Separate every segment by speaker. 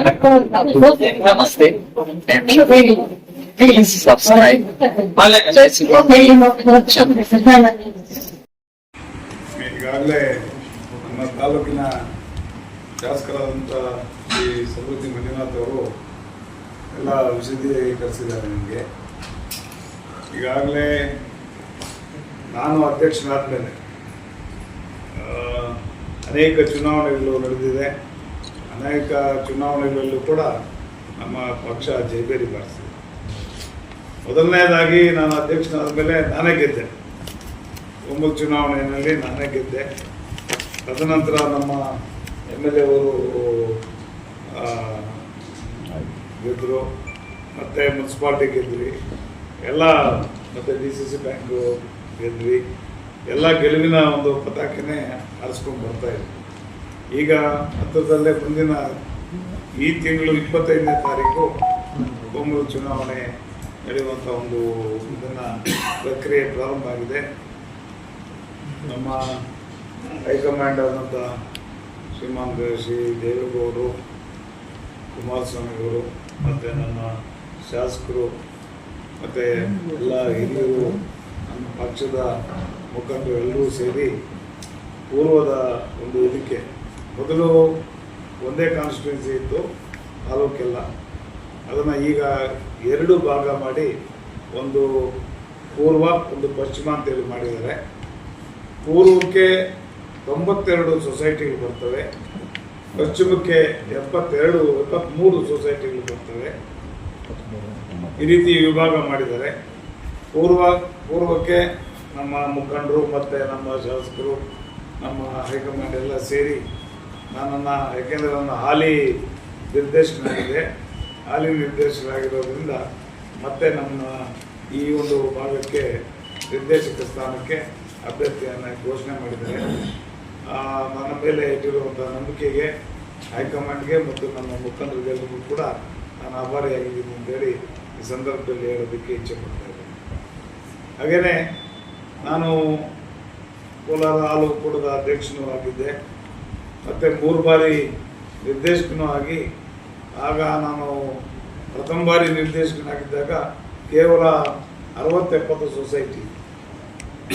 Speaker 1: Ram.
Speaker 2: ಈಗಾಗಲೇ ನಮ್ಮ ತಾಲೂಕಿನ ಶಾಸಕರಾದಂಥ ಶ್ರೀ ಸಮೃದ್ಧಿ ಮಂಜುನಾಥ್ ಅವರು ಎಲ್ಲ ವಿಶದೀಕರಿಸಿದ್ದಾರೆ ನನಗೆ ಈಗಾಗಲೇ ನಾನು ಅಧ್ಯಕ್ಷನಾದ ಮೇಲೆ ಅನೇಕ ಚುನಾವಣೆಗಳು ನಡೆದಿದೆ ಅನೇಕ ಚುನಾವಣೆಗಳಲ್ಲೂ ಕೂಡ ನಮ್ಮ ಪಕ್ಷ ಜೈಬೇರಿ ಬಾರಿಸಿದೆ ಮೊದಲನೇದಾಗಿ ನಾನು ಅಧ್ಯಕ್ಷನಾದ ಮೇಲೆ ನಾನೇ ಗೆದ್ದೆ. ಒಂಬತ್ತು ಚುನಾವಣೆಯಲ್ಲಿ ನಾನೇ ಗೆದ್ದೆ. ತದನಂತರ ನಮ್ಮ ಎಂ ಎಲ್ ಎ ಅವರು ಗೆದ್ದರು ಮತ್ತು ಮುನ್ಸಿಪಾಲ್ಟಿ ಗೆದ್ವಿ ಎಲ್ಲ ಮತ್ತು ಡಿ ಸಿ ಸಿ ಬ್ಯಾಂಕು ಗೆದ್ವಿ ಎಲ್ಲ ಗೆಲುವಿನ ಒಂದು ಪತಾಕೆನೇ ಹರಿಸ್ಕೊಂಡು ಬರ್ತಾ ಇದ್ವಿ. ಈಗ ಹತ್ತಿರದಲ್ಲೇ ಮುಂದಿನ ಈ ತಿಂಗಳು ಇಪ್ಪತ್ತೈದನೇ ತಾರೀಕು ಬೊಮ್ಮೂರು ಚುನಾವಣೆ ನಡೆಯುವಂಥ ಒಂದು ಇದನ್ನು ಪ್ರಕ್ರಿಯೆ ಪ್ರಾರಂಭ ಆಗಿದೆ. ನಮ್ಮ ಹೈಕಮಾಂಡ್ ಆದಂಥ ಶ್ರೀಮಾನ್ ಶ್ರೀ ದೇವೇಗೌಡರು ಕುಮಾರಸ್ವಾಮಿಗಳು ಮತ್ತು ನನ್ನ ಶಾಸಕರು, ಮತ್ತು ಎಲ್ಲ ಹಿರಿಯರು, ನಮ್ಮ ಪಕ್ಷದ ಮುಖಂಡರು ಎಲ್ಲರೂ ಸೇರಿ ಪೂರ್ವದ ಒಂದು ಇದಕ್ಕೆ ಮೊದಲು ಒಂದೇ ಕಾನ್ಸ್ಟಿಟ್ಯೂನ್ಸಿ ಇತ್ತು, ತಾಲೂಕೆಲ್ಲ. ಅದನ್ನು ಈಗ ಎರಡು ಭಾಗ ಮಾಡಿ ಒಂದು ಪೂರ್ವ, ಒಂದು ಪಶ್ಚಿಮ ಅಂತೇಳಿ ಮಾಡಿದ್ದಾರೆ. ಪೂರ್ವಕ್ಕೆ ತೊಂಬತ್ತೆರಡು ಸೊಸೈಟಿಗಳು ಬರ್ತವೆ. ಪಶ್ಚಿಮಕ್ಕೆ ಎಪ್ಪತ್ತೆರಡು ಎಪ್ಪತ್ತ್ಮೂರು ಸೊಸೈಟಿಗಳು ಬರ್ತವೆ. ಈ ರೀತಿ ವಿಭಾಗ ಮಾಡಿದ್ದಾರೆ. ಪೂರ್ವ, ಪೂರ್ವಕ್ಕೆ ನಮ್ಮ ಮುಖಂಡರು ಮತ್ತು ನಮ್ಮ ಶಾಸಕರು, ನಮ್ಮ ಹೈಕಮಾಂಡ್ ಎಲ್ಲ ಸೇರಿ ನನ್ನನ್ನು ಯಾಕೆಂದರೆ ನನ್ನ ಹಾಲಿ ನಿರ್ದೇಶಕನಾಗಿದೆ ಹಾಲಿ ನಿರ್ದೇಶಕರಾಗಿರೋದ್ರಿಂದ ಮತ್ತೆ ನಮ್ಮ ಈ ಒಂದು ಭಾಗಕ್ಕೆ ನಿರ್ದೇಶಕ ಸ್ಥಾನಕ್ಕೆ ಅಭ್ಯರ್ಥಿಯನ್ನು ಘೋಷಣೆ ಮಾಡಿದ್ದಾರೆ. ನನ್ನ ಮೇಲೆ ಇಟ್ಟಿರುವಂಥ ನಂಬಿಕೆಗೆ, ಹೈಕಮಾಂಡ್ಗೆ ಮತ್ತು ನಮ್ಮ ಮುಖಂಡರಿಗೆಲ್ಲರಿಗೂ ಕೂಡ ನಾನು ಆಭಾರಿಯಾಗಿದ್ದೀನಿ ಅಂತೇಳಿ ಈ ಸಂದರ್ಭದಲ್ಲಿ ಹೇಳೋದಕ್ಕೆ ಇಚ್ಛೆ ಪಡ್ತಾ ಇದ್ದೇನೆ. ಹಾಗೆಯೇ ನಾನು ಕೋಲಾರ ಹಾಲು ಕೂಡದ ಅಧ್ಯಕ್ಷನೂ ಆಗಿದ್ದೆ. ಮತ್ತು ಮೂರು ಬಾರಿ ನಿರ್ದೇಶಕನೂ ಆಗಿ, ಆಗ ನಾನು ಪ್ರಥಮ ಬಾರಿ ನಿರ್ದೇಶಕನಾಗಿದ್ದಾಗ ಕೇವಲ ಅರವತ್ತೆಪ್ಪತ್ತು ಸೊಸೈಟಿ.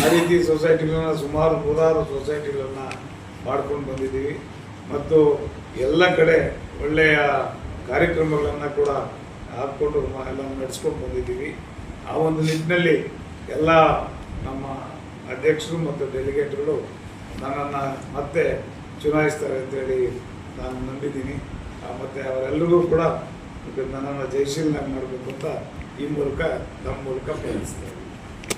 Speaker 2: ಆ ರೀತಿ ಸೊಸೈಟಿಗಳನ್ನ ಸುಮಾರು ನೂರಾರು ಸೊಸೈಟಿಗಳನ್ನು ಮಾಡ್ಕೊಂಡು ಬಂದಿದ್ದೀವಿ. ಮತ್ತು ಎಲ್ಲ ಕಡೆ ಒಳ್ಳೆಯ ಕಾರ್ಯಕ್ರಮಗಳನ್ನು ಕೂಡ ಹಾಕ್ಕೊಂಡು ಎಲ್ಲ ನಡೆಸ್ಕೊಂಡು ಬಂದಿದ್ದೀವಿ. ಆ ಒಂದು ನಿಟ್ಟಿನಲ್ಲಿ ಎಲ್ಲ ನಮ್ಮ ಅಧ್ಯಕ್ಷರು ಮತ್ತು ಡೆಲಿಗೇಟ್ಗಳು ನನ್ನನ್ನು ಮತ್ತೆ ಚುನಾಯಿಸ್ತಾರೆ ಅಂತೇಳಿ ನಾನು ನಂಬಿದ್ದೀನಿ. ಮತ್ತು ಅವರೆಲ್ಲರಿಗೂ ಕೂಡ ನನ್ನನ್ನು ಜಯಶೀಲನಾಗಿ ಮಾಡಬೇಕು ಅಂತ ಈ ಮೂಲಕ ನಮ್ಮ ಮೂಲಕ ಪ್ರಯತ್ನಿಸ್ತೇವೆ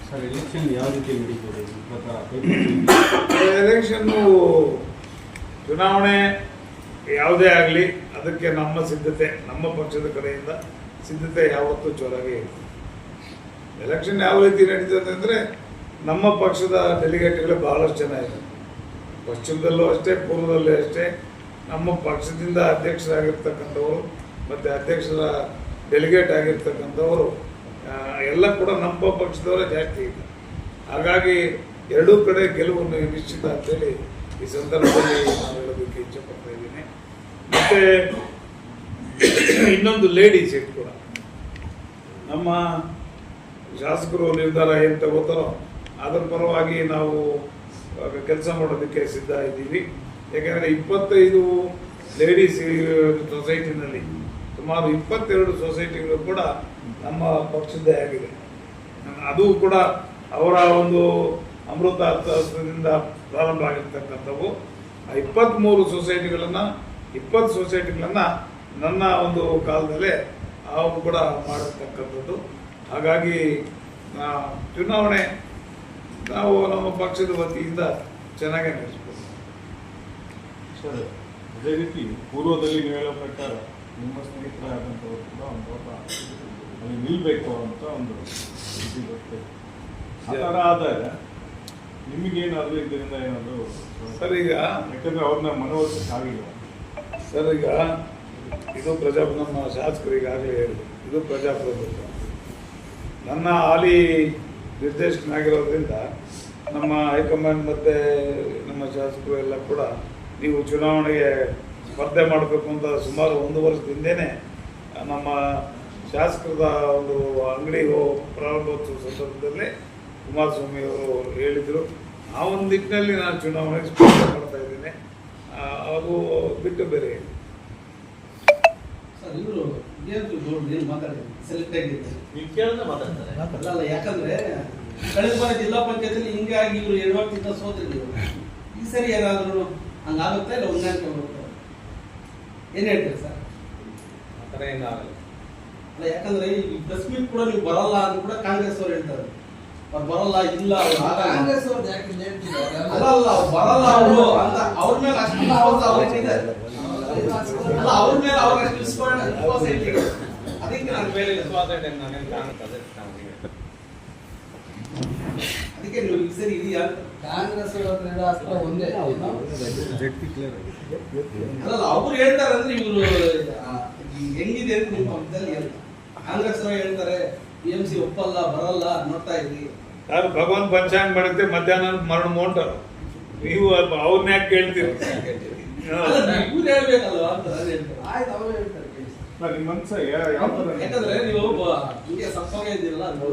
Speaker 3: ಸರ್ ಎಲೆಕ್ಷನ್ ಯಾವ ರೀತಿ ನಡೀತದೆ?
Speaker 2: ಎಲೆಕ್ಷನ್ನು ಚುನಾವಣೆ ಯಾವುದೇ ಆಗಲಿ ಅದಕ್ಕೆ ನಮ್ಮ ಸಿದ್ಧತೆ ನಮ್ಮ ಪಕ್ಷದ ಕಡೆಯಿಂದ ಸಿದ್ಧತೆ ಯಾವತ್ತೂ ಜೋರಾಗಿ ಇರ್ತದೆ ಎಲೆಕ್ಷನ್ ಯಾವ ರೀತಿ ನಡೀತದೆ ಅಂದರೆ ನಮ್ಮ ಪಕ್ಷದ ಡೆಲಿಗೇಟ್ಗಳು ಬಹಳಷ್ಟು ಜನ ಇದ್ದಾರೆ. ಪಶ್ಚಿಮದಲ್ಲೂ ಅಷ್ಟೇ, ಪೂರ್ವದಲ್ಲೂ ಅಷ್ಟೇ ನಮ್ಮ ಪಕ್ಷದಿಂದ ಅಧ್ಯಕ್ಷರಾಗಿರ್ತಕ್ಕಂಥವರು ಮತ್ತು ಅಧ್ಯಕ್ಷರ ಡೆಲಿಗೇಟ್ ಆಗಿರ್ತಕ್ಕಂಥವರು ಎಲ್ಲ ಕೂಡ ನಮ್ಮ ಪಕ್ಷದವರೇ ಜಾಸ್ತಿ ಇದೆ. ಹಾಗಾಗಿ ಎರಡೂ ಕಡೆ ಗೆಲುವನ್ನು ನಿಶ್ಚಿತ ಅಂತೇಳಿ ಈ ಸಂದರ್ಭದಲ್ಲಿ ನಾನು ಹೇಳೋದಕ್ಕೆ ಇಚ್ಛೆ ಪಡ್ತಾ ಇದ್ದೀನಿ. ಮತ್ತು ಇನ್ನೊಂದು ಲೇಡಿ ಸೀಟ್ ಕೂಡ. ನಮ್ಮ ಶಾಸಕರು ನಿರ್ಧಾರ ಏನು ತಗೋತಾರೋ ಅದರ ಪರವಾಗಿ ನಾವು ಕೆಲಸ ಮಾಡೋದಕ್ಕೆ ಸಿದ್ಧ ಇದ್ದೀವಿ. ಯಾಕೆಂದರೆ ಇಪ್ಪತ್ತೈದು ಲೇಡೀಸ್ ಸೊಸೈಟಿನಲ್ಲಿ ಸುಮಾರು ಇಪ್ಪತ್ತೆರಡು ಸೊಸೈಟಿಗಳು ಕೂಡ ನಮ್ಮ ಪಕ್ಷದ್ದೇ ಆಗಿದೆ. ಅದು ಕೂಡ ಅವರ ಒಂದು ಅಮೃತ ಹಸ್ತದಿಂದ ಪ್ರಾರಂಭ ಆಗಿರ್ತಕ್ಕಂಥವು ಆ ಇಪ್ಪತ್ತ್ಮೂರು ಸೊಸೈಟಿಗಳನ್ನು ಇಪ್ಪತ್ತು ಸೊಸೈಟಿಗಳನ್ನು ನನ್ನ ಒಂದು ಕಾಲದಲ್ಲೇ ಅವು ಕೂಡ ಮಾಡಿರ್ತಕ್ಕಂಥದ್ದು. ಹಾಗಾಗಿ ಚುನಾವಣೆ ನಾವು ನಮ್ಮ ಪಕ್ಷದ ವತಿಯಿಂದ ಚೆನ್ನಾಗೇ ನಡೆಸ್ಬೋದು.
Speaker 3: ಸರ್ ಅದೇ ರೀತಿ ಪೂರ್ವದಲ್ಲಿ ನೀವು ಹೇಳೋ ಪ್ರಕಾರ ನಿಮ್ಮ ಸ್ನೇಹಿತರಾದಂಥವ್ರು ಕೂಡ ಒಂದು ಅಲ್ಲಿ ನಿಲ್ಬೇಕು ಅಂತ ಒಂದು ರೀತಿ ಬರ್ತದೆ. ಆ ಥರ ಆದಾಗ ನಿಮಗೇನಾದರೂ ಇದರಿಂದ ಏನಾದರೂ
Speaker 2: ಸರ್ ಈಗ
Speaker 3: ಯಾಕಂದ್ರೆ ಅವ್ರನ್ನ ಮನವೊಲಿಸಕ್ಕೆ ಆಗಿಲ್ಲ.
Speaker 2: ಸರ್ ಈಗ ಇದು ಪ್ರಜಾ ನಮ್ಮ ಶಾಸಕರಿಗಾಗಲೇ ಹೇಳಿದ್ರು. ಇದು ಪ್ರಜಾಪ್ರಭುತ್ವ. ನನ್ನ ಹಾಲಿ ನಿರ್ದೇಶಕನಾಗಿರೋದ್ರಿಂದ ನಮ್ಮ ಹೈಕಮಾಂಡ್ ಮತ್ತು ನಮ್ಮ ಶಾಸಕರು ಎಲ್ಲ ಕೂಡ ನೀವು ಚುನಾವಣೆಗೆ ಸ್ಪರ್ಧೆ ಮಾಡಬೇಕು ಅಂತ ಸುಮಾರು ಒಂದು ವರ್ಷದ ನಮ್ಮ ಶಾಸಕರದ ಒಂದು ಅಂಗಡಿ ಪ್ರಾರಂಭೋತ್ಸವ ಸಂದರ್ಭದಲ್ಲಿ ಕುಮಾರಸ್ವಾಮಿ ಅವರು ಹೇಳಿದರು. ಆ ಒಂದು ನಿಟ್ಟಿನಲ್ಲಿ ನಾನು ಚುನಾವಣೆಗೆ ಸ್ಪರ್ಧೆ ಮಾಡ್ತಾ ಇದ್ದೇನೆ. ಅದು ಬಿಟ್ಟು ಬೇರೆ ಏನು.
Speaker 4: ಸರ್ ನೀನು ಏನು ಮಾತಾಡಿದ್ರು ಸೆಲೆಕ್ಟ್ ಆಗಿದ್ದಾರೆ
Speaker 5: ನೀವು ಕೇಳಿದ್ರೆ ಮಾತಾಡ್ತಾರೆ.
Speaker 4: ಅಲ್ಲ ಅಲ್ಲ ಯಾಕಂದ್ರೆ ಕಳೆದ ಬಾರಿ ಜಿಲ್ಲಾ ಪಂಚಾಯತಿಲಿ ಹಿಂಗಾಗಿ ಇವರು ಎಡವಟ್ಟಿಂದ ಸೋತಿದ್ರು. ಈ ಸರಿ ಏನಾದ್ರು ಹಂಗಾಗುತ್ತಾ ಇಲ್ಲ ಹೊಂದಾಣಿಕೆ ಬರುತ್ತೆ ಏನು ಹೇಳ್ತೀರಿ ಸರ್?
Speaker 5: ಆ ಥರ ಏನಾಗಲ್ಲ
Speaker 4: ಅಲ್ಲ ಯಾಕಂದ್ರೆ ಈ ಪ್ರೆಸ್ ಮೀಟ್ ಕೂಡ ನೀವು ಬರಲ್ಲ ಅಂತ ಕೂಡ ಕಾಂಗ್ರೆಸ್ ಅವ್ರು ಹೇಳ್ತಾರೆ. ಅವ್ರು ಬರಲ್ಲ ಇಲ್ಲ ಅವ್ರು ಆಗಲ್ಲ.
Speaker 6: ಕಾಂಗ್ರೆಸ್ ಅವ್ರು ಯಾಕೆ ಹೇಳ್ತಿದ್ದಾರೆ
Speaker 4: ಅಲ್ಲ ಅಲ್ಲ ಅವ್ರು ಬರಲ್ಲ ಅವರು ಅಂತ. ಅವ್ರ ಮೇಲೆ ಅಷ್ಟು ವಿಶ್ವಾಸ ಅವ್ರಿಗಿದೆ ಅಲ್ಲ ಅವ್ರ ಮೇಲೆ ಅವ್ರ ಅಷ್ಟು ವಿಶ್ವಾಸ ವಿಶ್ವಾಸ ಅದಕ್ಕೆ ನನ್ನ
Speaker 5: ಮೇಲೆ ಇದೆ ನಾನೇನು ಕಾಣುತ್ತೆ? ನಮಗೆ
Speaker 4: ಅದಕ್ಕೆ ನೀವು ಈ ಸರಿ ಇದೆಯಾ?
Speaker 6: ಕಾಂಗ್ರೆಸ್ ಅಸ್ತ್ರ ಒಂದೇ.
Speaker 4: ಅಲ್ಲ ಅವ್ರು ಹೇಳ್ತಾರೆ ಅಂದ್ರೆ ಇವರು ಹೆಂಗಿದೆ ಅಂತ ನಿಮ್ಮ ಪಕ್ಕದಲ್ಲಿ? ಕಾಂಗ್ರೆಸ್ ಅವರು ಹೇಳ್ತಾರೆ ಪಿ ಎಂ ಸಿ ಒಪ್ಪಲ್ಲ ಬರಲ್ಲ ನೋಡ್ತಾ ಇದ್ರಿ.
Speaker 2: ಯಾರು ಭಗವಾನ್ ಪಂಚಾಂಗ ಮಾಡುತ್ತೆ ಮಧ್ಯಾಹ್ನ ಮರಣ ಮೋಂಟರು? ನೀವು ಅವ್ರನ್ನ ಯಾಕೆ ಕೇಳ್ತೀರಿ.
Speaker 4: ಇವ್ರು ಹೇಳ್ಬೇಕಲ್ವಾ ಅಂತ ನಾನು ಹೇಳ್ತೇನೆ.
Speaker 6: ಆಯ್ತು ಅವರು ಹೇಳ್ತಾರೆ ಕೇಳಿ.
Speaker 3: ಅಲ್ಲ, ನಿಮ್ಮ ಮನ್ಸ
Speaker 4: ಯಾಕಂದ್ರೆ ನೀವು ಒಬ್ಬ ಹಿಂಗೆ ಸಪ್ಪಗೆ ಇದ್ದೀರಲ್ಲ ಅದು